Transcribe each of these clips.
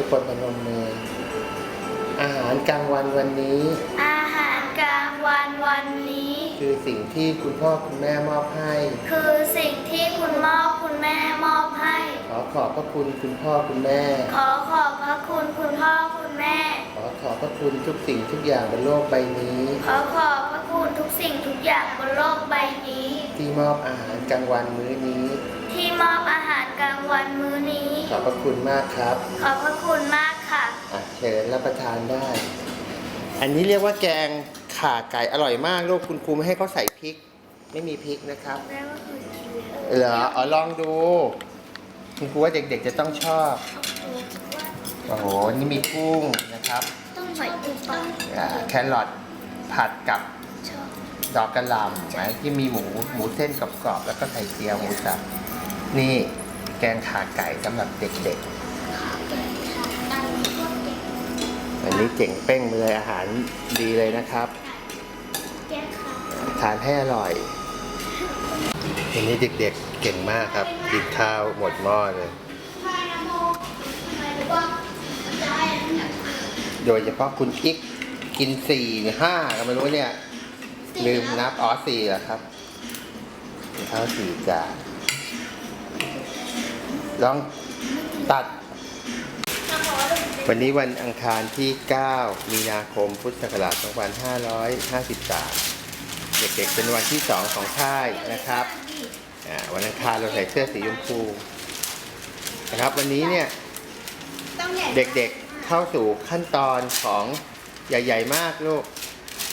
ทุกคนพนมมือ อาหารกลางวันวันนี้ อาหารกลางวันวันนี้ คือสิ่งที่คุณพ่อคุณแม่มอบให้ คือสิ่งที่คุณพ่อคุณแม่มอบให้ ขอขอบพระคุณคุณพ่อคุณแม่ ขอขอบพระคุณคุณพ่อคุณแม่ ขอขอบพระคุณทุกสิ่งทุกอย่างบนโลกใบนี้ ขอขอบพระคุณทุกสิ่งทุกอย่างบนโลกใบนี้ ที่มอบอาหารกลางวันมื้อนี้ ที่มอบ วันมื้อนี้ ขอบพระคุณมากครับ ขอบพระคุณมากค่ะ อะเชิญรับประทานได้ อันนี้เรียกว่าแกงข่าไก่อร่อยมากลูกคุณครูไม่ให้เขาใส่พริก ไม่มีพริกนะครับ แม่ก็คือคิวเหรออ๋อลองดู คุณครูว่าเด็กๆจะต้องชอบ โอ้โห นี่มีกุ้งนะครับต้องใส่ตุ้งต้องอ่าแครอทผัดกับชอบดอกกระหล่ำไหมที่มีหมูหมูเส้นกรอบๆแล้วก็ไข่เจียวหมูสับนี่ แกงขาไก่สำหรับเด็กๆ อันนี้เจ๋งเป้งเลยอาหารดีเลยนะครับแก้ค่ะทานให้อร่อยวันนี้เด็กๆเก่งมากครับกินข้าวหมดหม้อเลยพายนะโมทำไมรู้ว่าจะให้เนี่ยโดยเฉพาะคุณอิกกินสี่ห้าก็ไม่รู้เนี่ย ลืมนับอ๋อสี่เหรอครับกินข้าวสี่จาน ลองตัด วันนี้วันอังคารที่ 9 มีนาคมพุทธศักราช 2553 เด็กๆเป็นวันที่ 2 ของค่ายนะครับ วันอังคารเราใส่เสื้อสีชมพูนะครับวันนี้เนี่ยเด็กๆเข้าสู่ขั้นตอนของใหญ่ ๆ มากลูก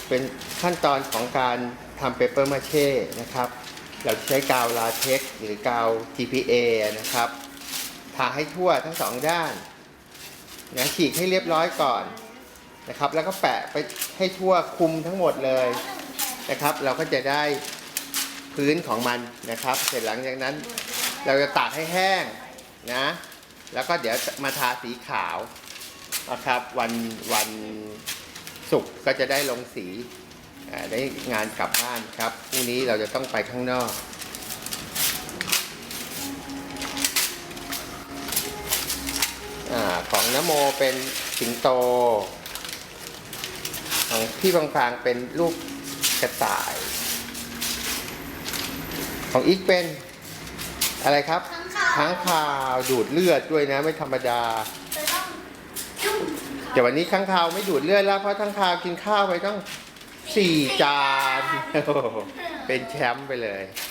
เป็นขั้นตอนของการทำเปเปอร์มาเช่นะครับ เราใช้กาวลาเท็กซ์หรือกาว TPA นะครับ ทาให้ทั่วทั้งสองด้านนะฉีกให้เรียบร้อยก่อนนะครับ แล้วก็แปะไปให้ทั่วคุมทั้งหมดเลยนะครับ เราก็จะได้พื้นของมันนะครับ เสร็จหลังจากนั้น เราจะตากให้แห้งนะแล้วก็เดี๋ยวมาทาสีขาวนะครับ วันวันศุกร์ก็จะได้ลงสีได้งานกลับบ้านครับพรุ่งนี้เราจะต้องไปข้างนอก ของนโมเป็นสิงโต ของพี่บางฟางเป็นรูปกระต่าย ของอีกเป็นอะไรครับทั้งข่าวค้างคาวดูดเลือดด้วยนะไม่ธรรมดาจะต้องจุ่มแต่วันนี้ค้างคาวไม่ดูดเลือดแล้วเพราะค้างคาวกินข้าวไปต้องสี่จานโอ้โหเป็นแชมป์ไปเลยเ